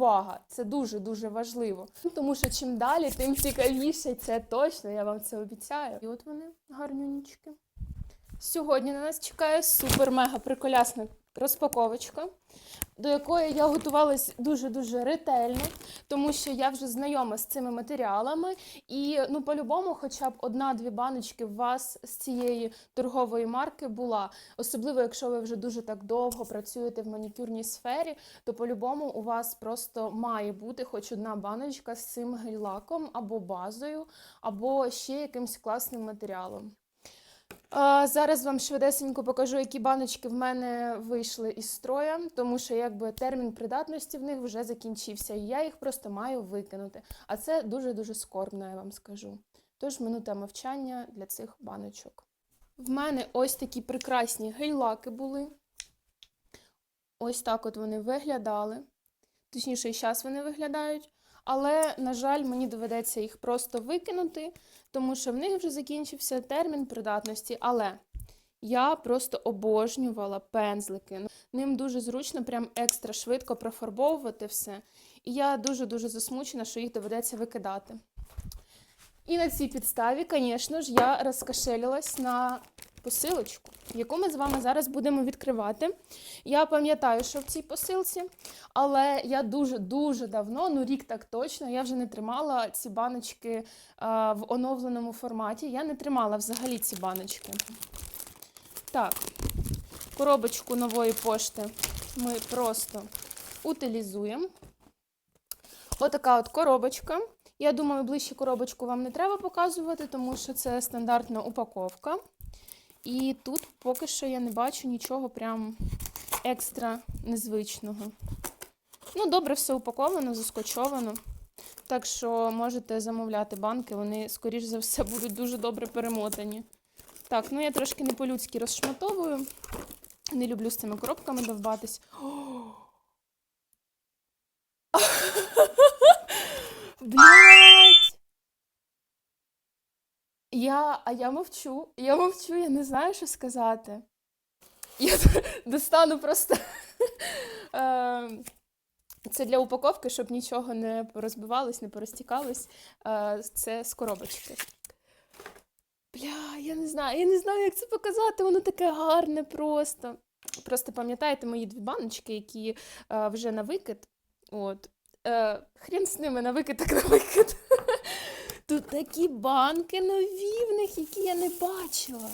увага. Це дуже-дуже важливо. Тому що чим далі, тим цікавіше. Це точно, я вам це обіцяю. І от вони гарнюнічки. Сьогодні на нас чекає супер-мега приколясна розпаковочка, до якої я готувалась дуже-дуже ретельно, тому що я вже знайома з цими матеріалами. І ну, по-любому, хоча б одна-дві баночки у вас з цієї торгової марки була. Особливо, якщо ви вже дуже так довго працюєте в манікюрній сфері, то по-любому у вас просто має бути хоч одна баночка з цим гель-лаком або базою, або ще якимсь класним матеріалом. А, Зараз вам швидесенько покажу, які баночки в мене вийшли із строя, тому що якби термін придатності в них вже закінчився, і я їх просто маю викинути. А це дуже-дуже скорбно, я вам скажу. Тож минута мовчання для цих баночок. В мене ось такі прекрасні гель-лаки були. Ось так от вони виглядали. Точніше, зараз вони виглядають. Але, на жаль, мені доведеться їх просто викинути, тому що в них вже закінчився термін придатності. Але я просто обожнювала пензлики. Ним дуже зручно, прям екстра швидко профарбовувати все. І я дуже-дуже засмучена, що їх доведеться викидати. І на цій підставі, звісно ж, я розкошелилась на посилочку, яку ми з вами зараз будемо відкривати. Я пам'ятаю, що в цій посилці, але я дуже-дуже давно, ну рік так точно, я вже не тримала ці баночки а, в оновленому форматі. Я не тримала взагалі ці баночки. Так, коробочку нової пошти ми просто утилізуємо. Отака от коробочка. Я думаю, ближче коробочку вам не треба показувати, тому що це стандартна упаковка. І тут поки що я не бачу нічого прям екстра незвичного. Ну, добре, все упаковано, заскочовано. Так що можете замовляти банки, вони, скоріш за все, будуть дуже добре перемотані. Так, ну я трошки не по-людськи розшматовую. Не люблю з цими коробками довбатись. Блять! Я, а я мовчу, я мовчу, я не знаю, що сказати. Я достану просто. е, Це для упаковки, щоб нічого не порозбивалось, не порозтікалось. Е, Це з коробочки. Бля, я не знаю, я не знаю, як це показати, воно таке гарне просто. Просто пам'ятаєте мої дві баночки, які е, вже на викид. От. Е, хрен з ними на викид, так на викид. Тут такі банки нові в них, які я не бачила.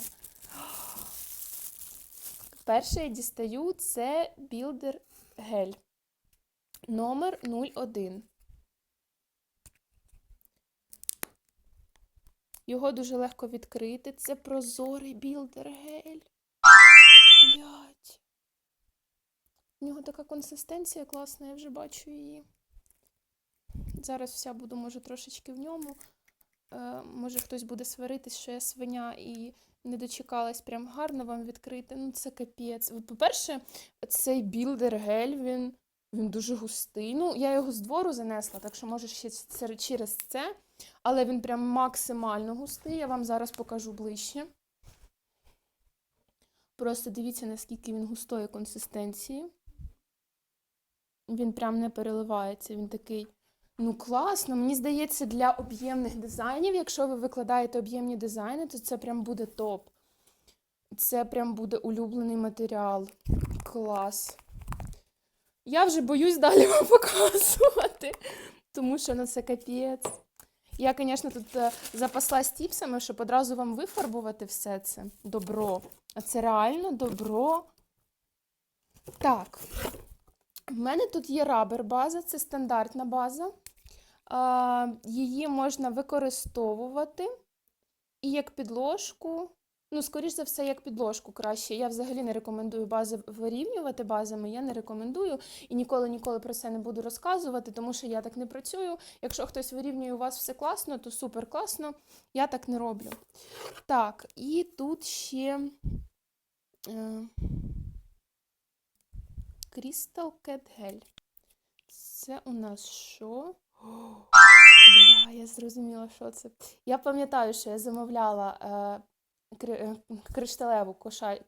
Перше я дістаю це Builder Гель. Номер 01. Його дуже легко відкрити. Це прозорий білдер гель. Блять. У нього така консистенція класна, я вже бачу її. Зараз вся буду, може, трошечки в ньому. Е, може, хтось буде сваритись, що я свиня і не дочекалась прям гарно вам відкрити. Ну, це капець. По-перше, цей білдер гель, він, він дуже густий. Ну, я його з двору занесла, так що може ще через це. Але він прям максимально густий. Я вам зараз покажу ближче. Просто дивіться, наскільки він густої консистенції. Він прям не переливається, він такий. Ну, класно, мені здається, для об'ємних дизайнів, якщо ви викладаєте об'ємні дизайни, то це прям буде топ. Це прям буде улюблений матеріал. Клас. Я вже боюсь далі вам показувати, тому що ну це капець. Я, звісно, тут е, запаслась тіпсами, щоб одразу вам вифарбувати все це. Добро. А це реально добро. Так. В мене тут є рабер база, це стандартна база. Її можна використовувати і як підложку. Ну, скоріш за все, як підложку краще. Я взагалі не рекомендую бази вирівнювати базами, я не рекомендую і ніколи ніколи про це не буду розказувати, тому що я так не працюю. Якщо хтось вирівнює у вас все класно, то супер класно. Я так не роблю. Так, і тут ще. Е, Crystal Cat Gel. Це у нас що? Бля, я зрозуміла, що це. Я пам'ятаю, що я замовляла е, е, кришталеву кошай.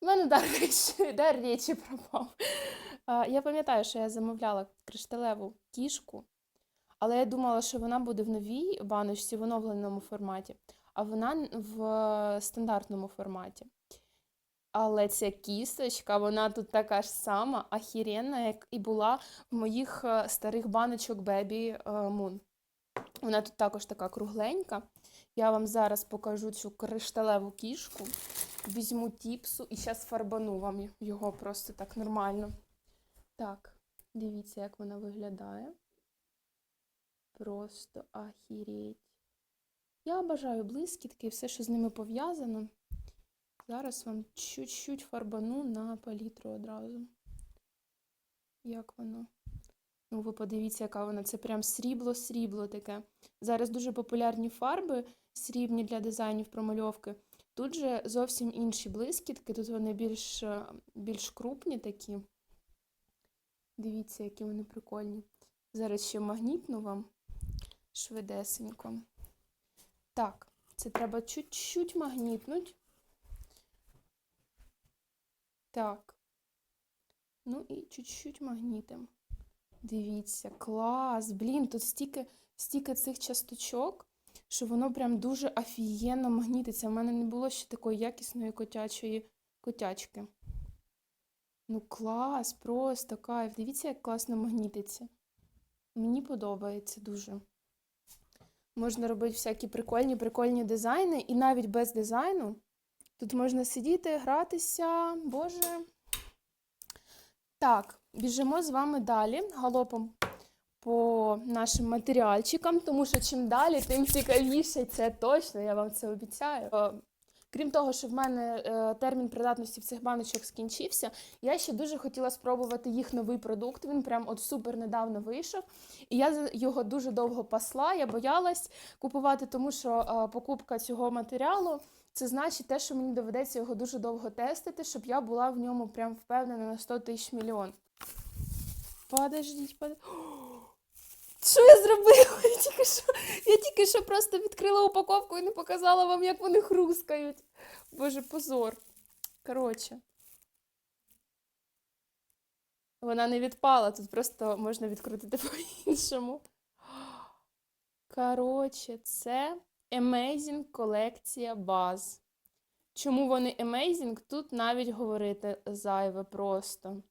У мене дар речі, дар речі пропав. А, Я пам'ятаю, що я замовляла кришталеву кішку, але я думала, що вона буде в новій баночці в оновленому форматі, а вона в е, стандартному форматі. Але ця кісточка, вона тут така ж сама, ахіренна, як і була в моїх е, старих баночок Baby Moon. Вона тут також така кругленька. Я вам зараз покажу цю кришталеву кішку. Візьму тіпсу і зараз фарбану вам його просто так нормально. Так, дивіться, як вона виглядає. Просто ахіреть. Я бажаю блискітки і все, що з ними пов'язано. Зараз вам чуть-чуть фарбану на палітру одразу. Як воно? Ну, ви подивіться, яка вона. Це прям срібло-срібло таке. Зараз дуже популярні фарби срібні для дизайнів промальовки. Тут же зовсім інші блискітки, тут вони більш, е, більш крупні такі. Дивіться, які вони прикольні. Зараз ще магнітну вам швидесенько. Так, це треба чуть-чуть магнітнуть. Так. Ну і чуть-чуть магнітим. Дивіться, клас! Блін, тут стільки, стільки цих часточок, що воно прям дуже офігенно магнітиться. У мене не було ще такої якісної котячої котячки. Ну, клас, просто кайф. Дивіться, як класно магнітиться. Мені подобається дуже. Можна робити всякі прикольні, прикольні дизайни, і навіть без дизайну. Тут можна сидіти, гратися. Боже. Так, біжимо з вами далі, галопом по нашим матеріальчикам, тому що чим далі, тим цікавіше. Це точно, я вам це обіцяю. Е, Крім того, що в мене е, термін придатності в цих баночок скінчився, я ще дуже хотіла спробувати їх новий продукт. Він прям от супер недавно вийшов. І я його дуже довго пасла. Я боялась купувати, тому що е, покупка цього матеріалу це значить те, що мені доведеться його дуже довго тестити, щоб я була в ньому прям впевнена на 100 тисяч мільйон. Подождіть, подождіть. Що я зробила? Я тільки що, я тільки що просто відкрила упаковку і не показала вам, як вони хрускають. Боже, позор. Коротше. Вона не відпала, тут просто можна відкрутити по-іншому. Коротше, це Amazing колекція баз. Чому вони Amazing? Тут навіть говорити зайве просто.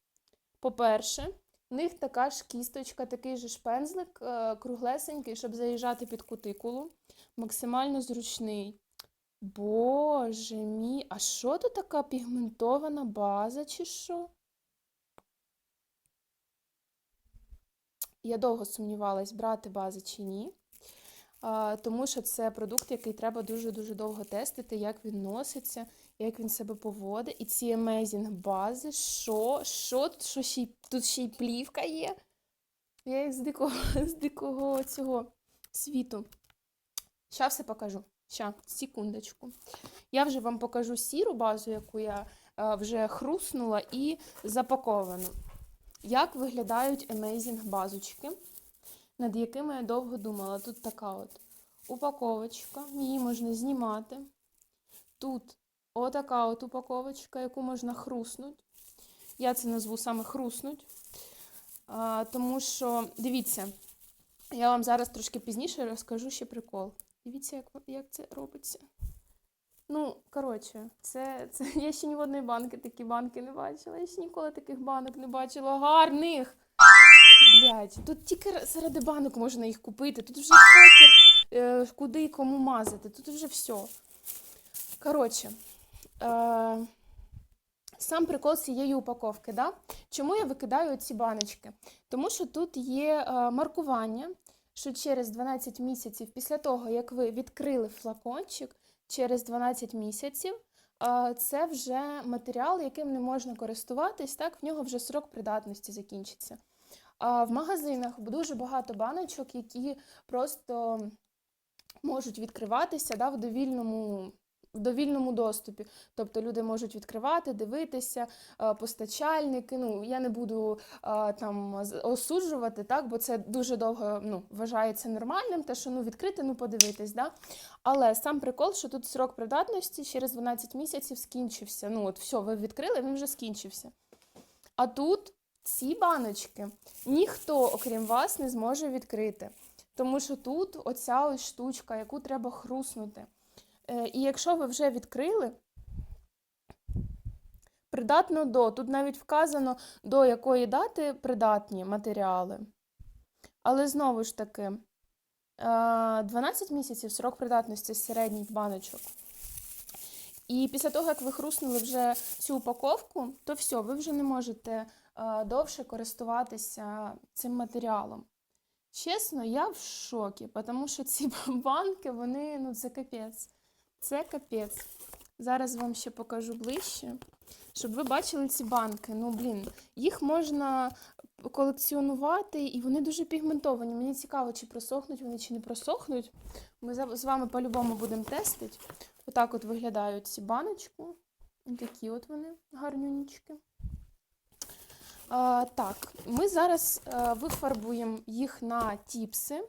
По-перше, в них така ж кісточка, такий же шпензлик, е, круглесенький, щоб заїжджати під кутикулу. Максимально зручний. Боже мій, а що тут така пігментована база, чи що? Я довго сумнівалась, брати бази чи ні. Тому що це продукт, який треба дуже-дуже довго тестити, як він носиться, як він себе поводить. І ці amazing бази, що, що, що ще тут ще й плівка є. Я їх з дикого, з дикого цього світу. Ща все покажу. Ща, секундочку. Я вже вам покажу сіру базу, яку я е, вже хруснула і запаковану. Як виглядають amazing базочки, над якими я довго думала. Тут така от упаковочка, її можна знімати. Тут отака от упаковочка, яку можна хруснути. Я це назву саме хруснуть. А, тому що, дивіться, я вам зараз трошки пізніше розкажу ще прикол. Дивіться, як, як це робиться. Ну, коротше, це, це я ще ні в одної банки такі банки не бачила. Я ще ніколи таких банок не бачила. Гарних. Блять, тут тільки заради банок можна їх купити. Тут вже похер, е, куди і кому мазати. Тут вже все. Коротше, е, сам прикол цієї упаковки. Да? Чому я викидаю ці баночки? Тому що тут є е, маркування, що через 12 місяців після того, як ви відкрили флакончик, через 12 місяців е, це вже матеріал, яким не можна користуватись, так в нього вже срок придатності закінчиться. А в магазинах дуже багато баночок, які просто можуть відкриватися да, в довільному. В довільному доступі, тобто люди можуть відкривати, дивитися, е, постачальники. Ну я не буду е, там осуджувати, так, бо це дуже довго ну, вважається нормальним, те, що ну відкрити, ну подивитись. Да? Але сам прикол, що тут срок придатності через 12 місяців скінчився. Ну от все, ви відкрили, він вже скінчився. А тут ці баночки ніхто, окрім вас, не зможе відкрити. Тому що тут оця ось штучка, яку треба хруснути. Е, і якщо ви вже відкрили, придатно до, тут навіть вказано, до якої дати придатні матеріали. Але знову ж таки, е, 12 місяців срок придатності середніх баночок. І після того, як ви хруснули вже цю упаковку, то все, ви вже не можете е, довше користуватися цим матеріалом. Чесно, я в шокі, тому що ці банки, вони, ну, це капець. Це капець. Зараз вам ще покажу ближче, щоб ви бачили ці банки. Ну, блін, їх можна колекціонувати, і вони дуже пігментовані. Мені цікаво, чи просохнуть вони, чи не просохнуть. Ми з вами по-любому будемо тестити. Отак от виглядають ці баночки. Такі от вони гарнюнічки. Так, ми зараз а, вифарбуємо їх на тіпси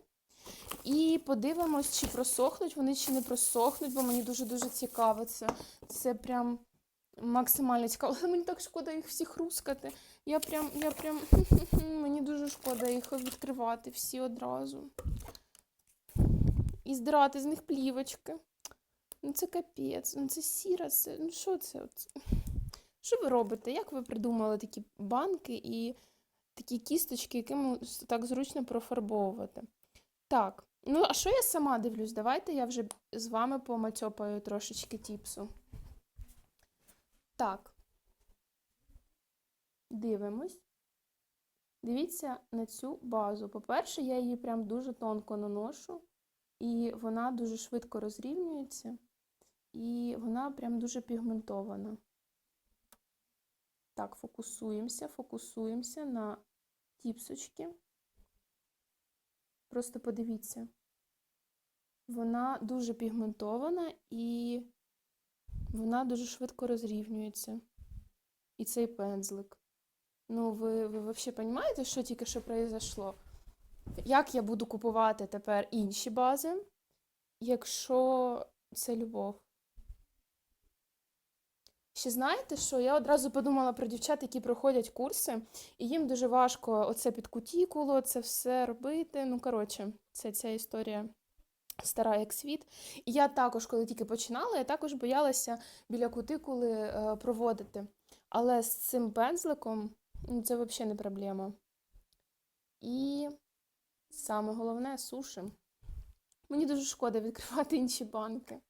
і подивимось, чи просохнуть вони, чи не просохнуть, бо мені дуже-дуже цікаво. Це, це прям максимально цікаво. Але мені так шкода їх всіх рускати. Я прям, я прям, мені дуже шкода їх відкривати всі одразу. І здирати з них плівочки. Ну це капець, ну це сіра, це. Ну що це? Що ви робите? Як ви придумали такі банки і такі кісточки, якими так зручно профарбовувати? Так, ну а що я сама дивлюсь? Давайте я вже з вами помацьопаю трошечки тіпсу. Так. Дивимось. Дивіться на цю базу. По-перше, я її прям дуже тонко наношу, і вона дуже швидко розрівнюється, і вона прям дуже пігментована. Так, фокусуємося, фокусуємося на тіпсочки. Просто подивіться. Вона дуже пігментована і вона дуже швидко розрівнюється. І цей пензлик. Ну, ви, ви взагалі розумієте, що тільки що произошло? Як я буду купувати тепер інші бази, якщо це любов? Ще знаєте, що я одразу подумала про дівчат, які проходять курси, і їм дуже важко оце під кутікулу, це все робити. Ну, коротше, це ця історія стара як світ. І я також, коли тільки починала, я також боялася біля кутикули е, проводити. Але з цим пензликом ну, це взагалі не проблема. І саме головне сушим. Мені дуже шкода відкривати інші банки.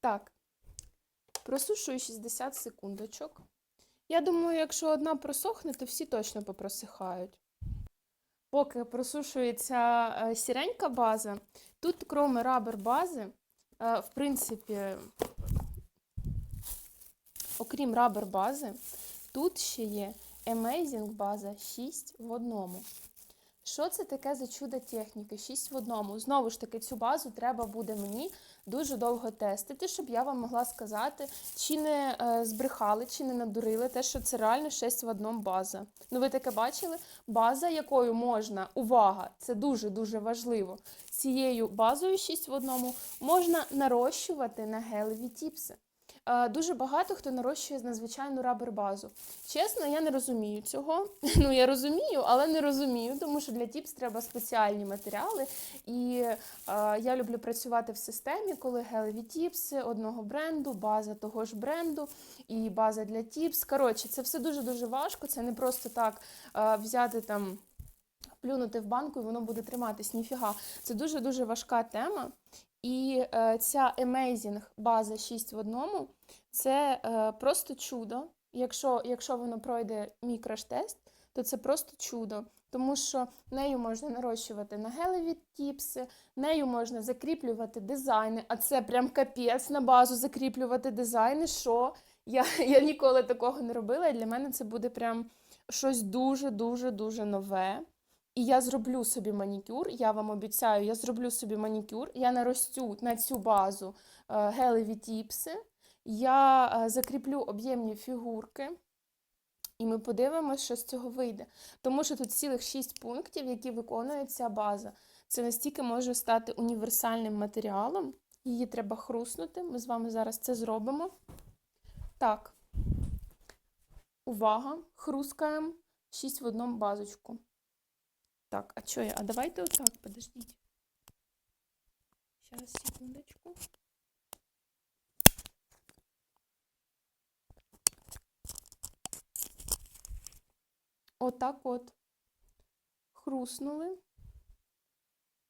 Так, просушую 60 секундочок. Я думаю, якщо одна просохне, то всі точно попросихають. Поки просушується е, сіренька база, тут, крім рабер бази, е, в принципі, окрім рабер бази, тут ще є Amazing база 6 в одному. Що це таке за чудо техніки? 6 в одному. Знову ж таки, цю базу треба буде мені дуже довго тестити, щоб я вам могла сказати, чи не е, збрехали, чи не надурили те, що це реально 6 в одному база. Ну, ви таке бачили? База, якою можна, увага, це дуже-дуже важливо. Цією базою 6 в одному можна нарощувати на гелеві тіпси. Е, Дуже багато хто нарощує на звичайну рабер-базу. Чесно, я не розумію цього. Ну, я розумію, але не розумію, тому що для тіпс треба спеціальні матеріали. І е, я люблю працювати в системі, коли гелеві тіпси одного бренду, база того ж бренду і база для тіпс. Коротше, це все дуже-дуже важко. Це не просто так е, взяти там. Плюнути в банку і воно буде триматись. Ніфіга. Це дуже-дуже важка тема. І е, ця Amazing база 6 в одному це е, просто чудо. Якщо, якщо воно пройде мій краш-тест, то це просто чудо. Тому що нею можна нарощувати на гелеві тіпси, нею можна закріплювати дизайни, а це прям капець на базу закріплювати дизайни. Що я, я ніколи такого не робила, і для мене це буде прям щось дуже-дуже дуже нове. І я зроблю собі манікюр, я вам обіцяю, я зроблю собі манікюр, я наростю на цю базу е, гелеві тіпси, я е, закріплю об'ємні фігурки, і ми подивимося, що з цього вийде. Тому що тут цілих 6 пунктів, які виконує ця база. Це настільки може стати універсальним матеріалом. Її треба хруснути. Ми з вами зараз це зробимо. Так. Увага! Хрускаємо 6 в одному базочку. Так, а що я? А давайте отак, подождіть. Зараз, секундочку. Отак от. Хруснули.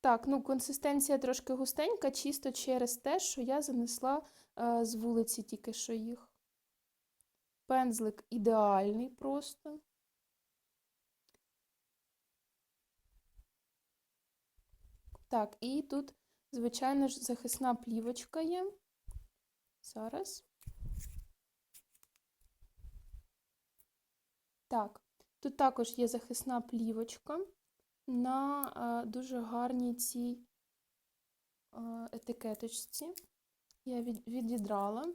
Так, ну консистенція трошки густенька, чисто через те, що я занесла е, з вулиці тільки що їх. Пензлик ідеальний просто. Так, і тут, звичайно ж, захисна плівочка є. Зараз. Так, тут також є захисна плівочка на е, дуже гарній цій е, етикеточці. Я від, відідрала.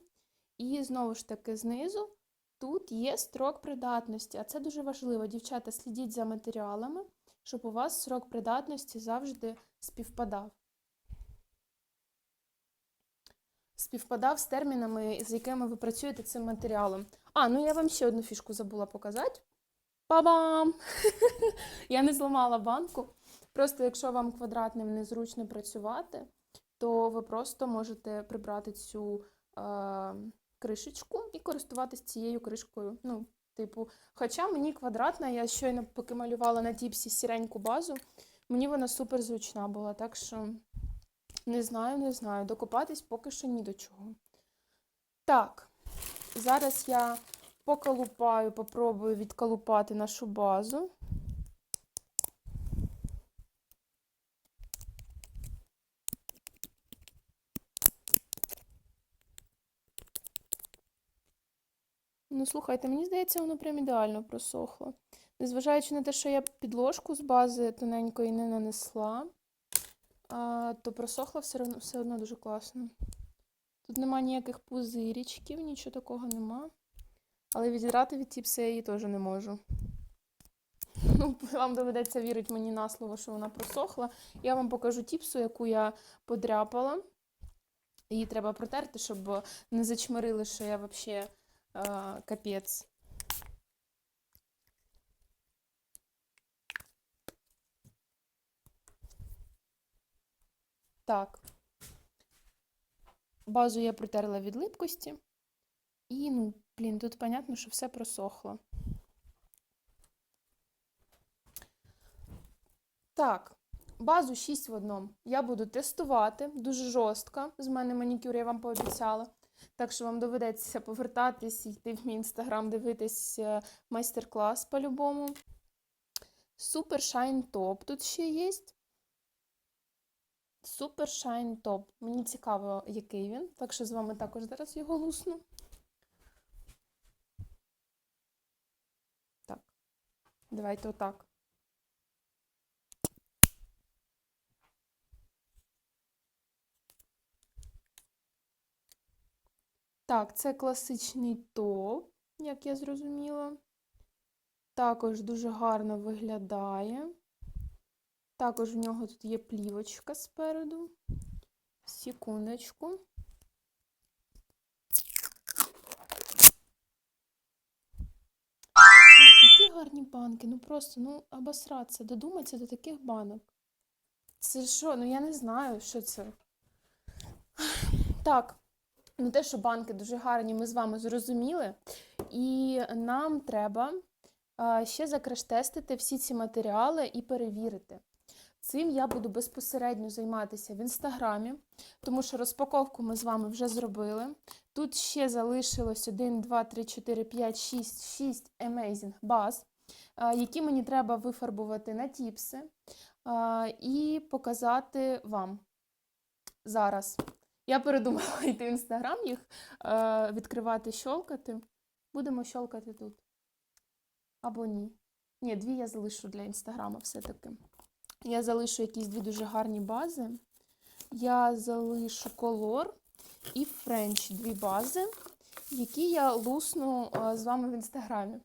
І знову ж таки, знизу тут є строк придатності, а це дуже важливо. Дівчата, слідіть за матеріалами, щоб у вас срок придатності завжди співпадав. Співпадав з термінами, з якими ви працюєте цим матеріалом. А, ну я вам ще одну фішку забула показати. Па-бам! Я не зламала банку. Просто якщо вам квадратним незручно працювати, то ви просто можете прибрати цю е, кришечку і користуватись цією кришкою. Ну, типу, хоча мені квадратна, я щойно поки малювала на тіпсі сіреньку базу, мені вона супер зручна була, так що не знаю, не знаю. Докопатись поки що ні до чого. Так, зараз я поколупаю, попробую відколупати нашу базу. Ну, слухайте, мені здається, воно прям ідеально просохло. Незважаючи на те, що я підложку з бази тоненької не нанесла, то просохло все одно, все одно дуже класно. Тут нема ніяких пузирічків, нічого такого нема. Але відідрати від тіпси я її теж не можу. Ну, вам доведеться вірити мені на слово, що вона просохла. Я вам покажу тіпсу, яку я подряпала. Її треба протерти, щоб не зачмирили, що я взагалі е, капець. Так. Базу я протерла від липкості. І, ну, блін, тут понятно, що все просохло. Так, базу 6 в одному. Я буду тестувати дуже жорстко. З мене манікюр, я вам пообіцяла. Так що вам доведеться повертатись, йти в мій інстаграм, дивитись е, майстер-клас по-любому. Супер Shine Top тут ще є. Супер Shine Top. Мені цікаво, який він. Так що з вами також зараз його лусну. Так. Давайте отак. Так, це класичний топ, як я зрозуміла. Також дуже гарно виглядає. Також в нього тут є плівочка спереду. Секундочку. Які гарні банки. Ну просто, ну, обосратися, додуматися до таких банок. Це що? Ну я не знаю, що це. Так, ну те, що банки дуже гарні, ми з вами зрозуміли. І нам треба ще закраш-тестити всі ці матеріали і перевірити. Цим я буду безпосередньо займатися в інстаграмі, тому що розпаковку ми з вами вже зробили. Тут ще залишилось 1, 2, 3, 4, 5, 6, 6 Amazing баз, які мені треба вифарбувати на тіпси і показати вам зараз. Я передумала йти в інстаграм, їх відкривати, щолкати. Будемо щолкати тут. Або ні. Ні, дві я залишу для інстаграма все-таки. Я залишу якісь дві дуже гарні бази. Я залишу колор і френч дві бази, які я лусну з вами в інстаграмі.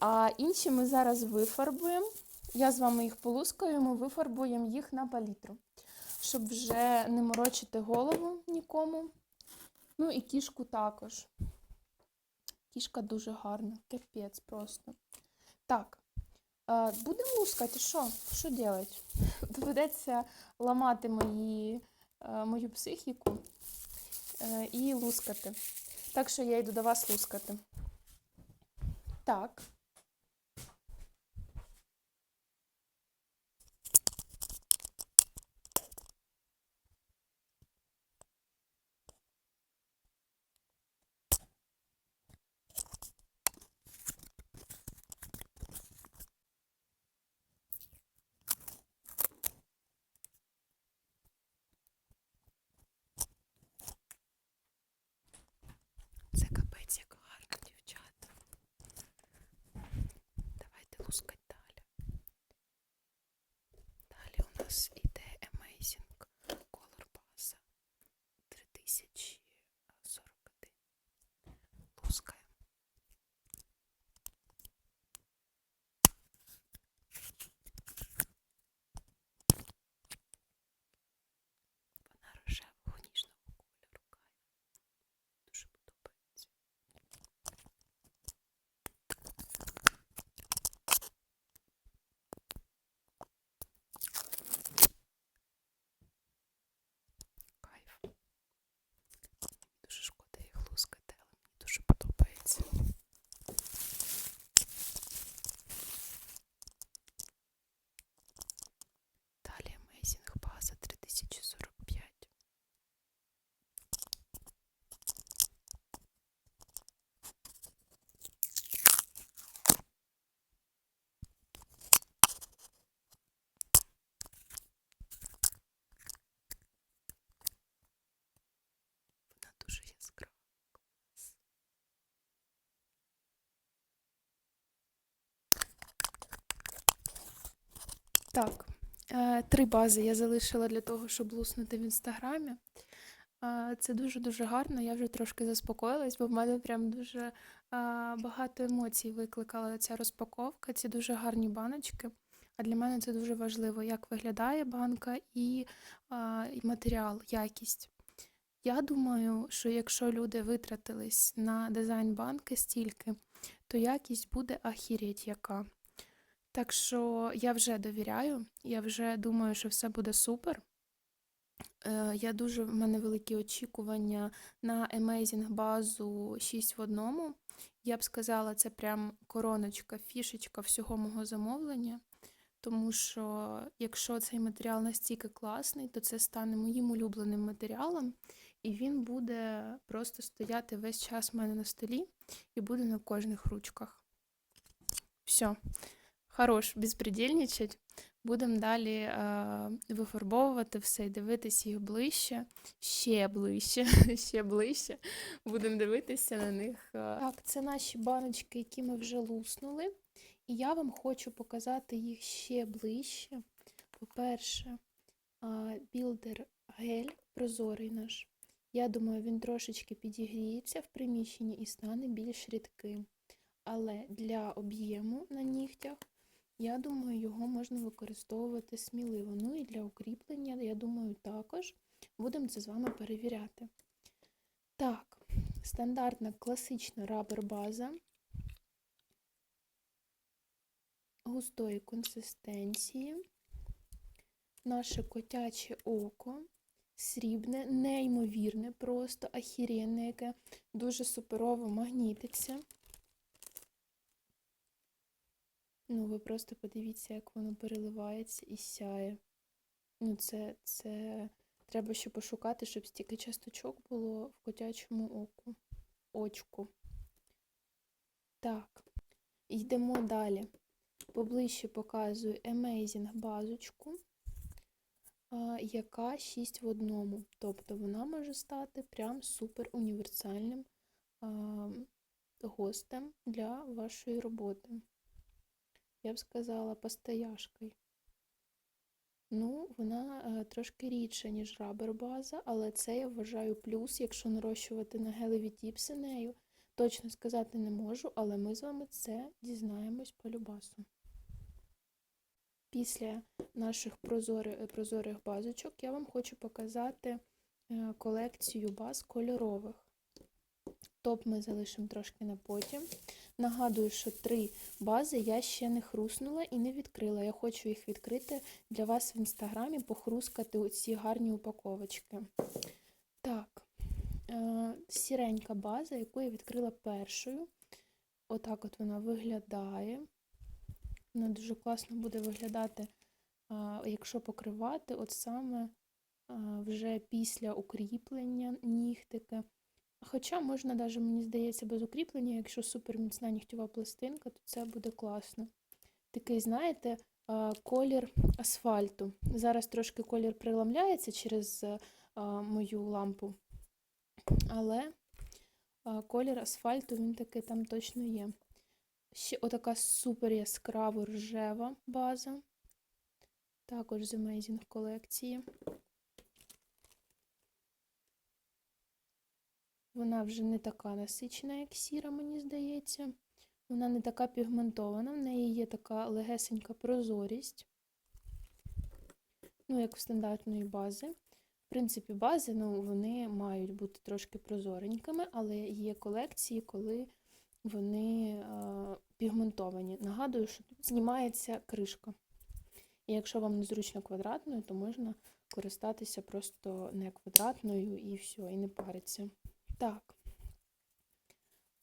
А інші ми зараз вифарбуємо. Я з вами їх полускаємо, вифарбуємо їх на палітру, щоб вже не морочити голову нікому. Ну і кішку також. Кішка дуже гарна, капець просто. Так. Е, Будемо лускати, що? Що делать? Доведеться ламати мої, е, мою психіку е, і лускати. Так що я йду до вас лускати. Так. Це капець, як гарно, дівчата. Давайте лускать далі. Далі у нас іде Amazing Color Base 3041. Лускаємо. Вона рожевого ніжного кольору. Кайф. Дуже подобається. Кайф. Дуже шкода їх лускати, але мені дуже подобається. Далі Amazing база 3045. Вона дуже яскрава. Так, три бази я залишила для того, щоб луснути в інстаграмі. Е, Це дуже-дуже гарно. Я вже трошки заспокоїлась, бо в мене прям дуже е, багато емоцій викликала ця розпаковка. Ці дуже гарні баночки. А для мене це дуже важливо, як виглядає банка і, е, матеріал, якість. Я думаю, що якщо люди витратились на дизайн банки стільки, то якість буде ахірєть яка. Так що я вже довіряю, я вже думаю, що все буде супер. Е, Я дуже в мене великі очікування на Amazing базу 6 в одному. Я б сказала, це прям короночка, фішечка всього мого замовлення. Тому що якщо цей матеріал настільки класний, то це стане моїм улюбленим матеріалом, і він буде просто стояти весь час в мене на столі і буде на кожних ручках. Все. Хорош, безпредельничать. Будемо далі е, вифарбовувати все і дивитись їх ближче, ще ближче, ще ближче. Будемо дивитися на них. Так, це наші баночки, які ми вже луснули. І я вам хочу показати їх ще ближче. По-перше, білдер гель прозорий наш. Я думаю, він трошечки підігріється в приміщенні і стане більш рідким. Але для об'єму на нігтях я думаю, його можна використовувати сміливо. Ну і для укріплення, я думаю, також будемо це з вами перевіряти. Так, стандартна класична рабер база густої консистенції, наше котяче око, срібне, неймовірне, просто ахіренне, яке дуже суперово магнітиться. Ну, ви просто подивіться, як воно переливається і сяє. Ну, це, це треба ще пошукати, щоб стільки часточок було в котячому оку. Очку. Так, йдемо далі. Поближче показую Amazing базочку, яка 6 в одному. Тобто вона може стати прям супер універсальним гостем для вашої роботи я б сказала, постояшкою. Ну, вона е, трошки рідша, ніж рабер база, але це я вважаю плюс, якщо нарощувати на гелеві тіпси нею. Точно сказати не можу, але ми з вами це дізнаємось по любасу. Після наших прозорих, прозорих базочок я вам хочу показати е, колекцію баз кольорових. Топ ми залишимо трошки на потім. Нагадую, що три бази я ще не хруснула і не відкрила. Я хочу їх відкрити для вас в інстаграмі, похрускати оці гарні упаковочки. Так, е, сіренька база, яку я відкрила першою. Отак от вона виглядає. Вона дуже класно буде виглядати, якщо покривати, от саме вже після укріплення нігтики. Хоча можна навіть, мені здається, без укріплення, якщо суперміцна нігтєва пластинка, то це буде класно. Такий, знаєте, колір асфальту. Зараз трошки колір приламляється через мою лампу, але колір асфальту він таки там точно є. Ще отака супер яскраво рожева база. Також з Amazing колекції. Вона вже не така насичена, як сіра, мені здається. Вона не така пігментована, в неї є така легесенька прозорість. Ну, як в стандартної бази. В принципі, бази, ну, вони мають бути трошки прозоренькими, але є колекції, коли вони е, пігментовані. Нагадую, що тут знімається кришка. І якщо вам незручно квадратною, то можна користатися просто не квадратною і все, і не париться. Так,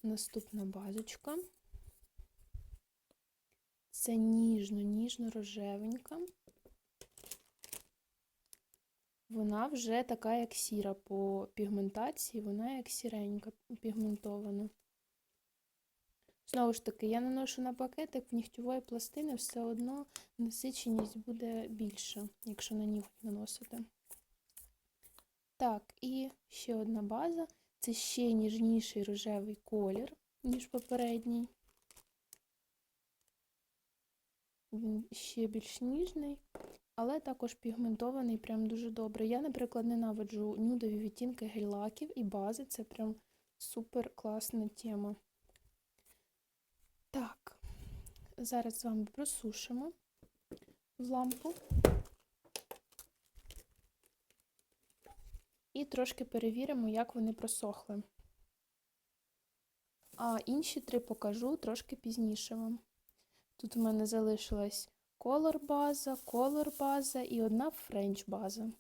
наступна базочка. Це ніжно-ніжно-рожевенька. Вона вже така, як сіра по пігментації, вона як сіренька пігментована. Знову ж таки, я наношу на пакетик в нігтєвої пластини, все одно насиченість буде більша, якщо на ніготь наносити. Так, і ще одна база. Це ще ніжніший рожевий колір, ніж попередній. Він ще більш ніжний, але також пігментований прям дуже добре. Я, наприклад, ненавиджу нюдові відтінки гель-лаків і бази. Це прям супер класна тема. Так, зараз з вами просушимо в лампу. І трошки перевіримо, як вони просохли. А інші три покажу трошки пізніше вам. Тут у мене залишилась колор база, колор база і одна френч база.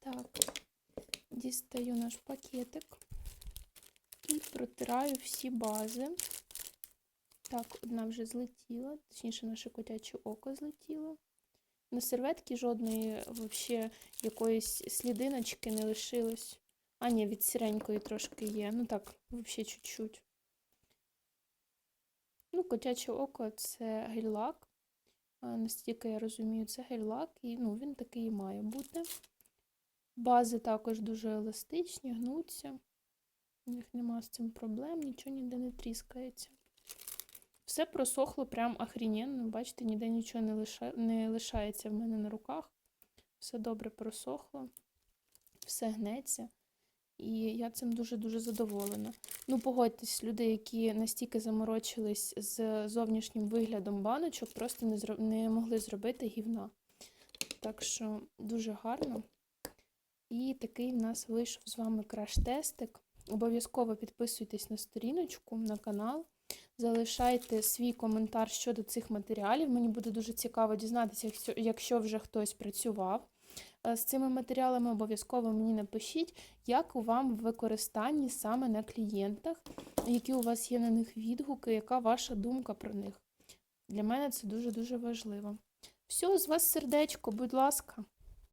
Так, дістаю наш пакетик і протираю всі бази. Так, одна вже злетіла, точніше, наше котяче око злетіло. На серветці жодної вообще якоїсь слідиночки не лишилось. А, ні, від сіренької трошки є. Ну так, взагалі чуть-чуть. Ну, котяче око це гель-лак. Настільки я розумію, це гель-лак, і ну, він такий і має бути. Бази також дуже еластичні, гнуться. У них нема з цим проблем, нічого ніде не тріскається. Все просохло прям охрененно. Бачите, ніде нічого не, лиша... не лишається в мене на руках. Все добре просохло, все гнеться. І я цим дуже-дуже задоволена. Ну, погодьтесь, люди, які настільки заморочились з зовнішнім виглядом баночок, просто не, зро... не могли зробити гівна. Так що дуже гарно. І такий в нас вийшов з вами краш-тестик. Обов'язково підписуйтесь на сторіночку, на канал. Залишайте свій коментар щодо цих матеріалів. Мені буде дуже цікаво дізнатися, якщо, вже хтось працював е, з цими матеріалами, обов'язково мені напишіть, як вам в використанні саме на клієнтах, які у вас є на них відгуки, яка ваша думка про них. Для мене це дуже-дуже важливо. Все, з вас сердечко, будь ласка.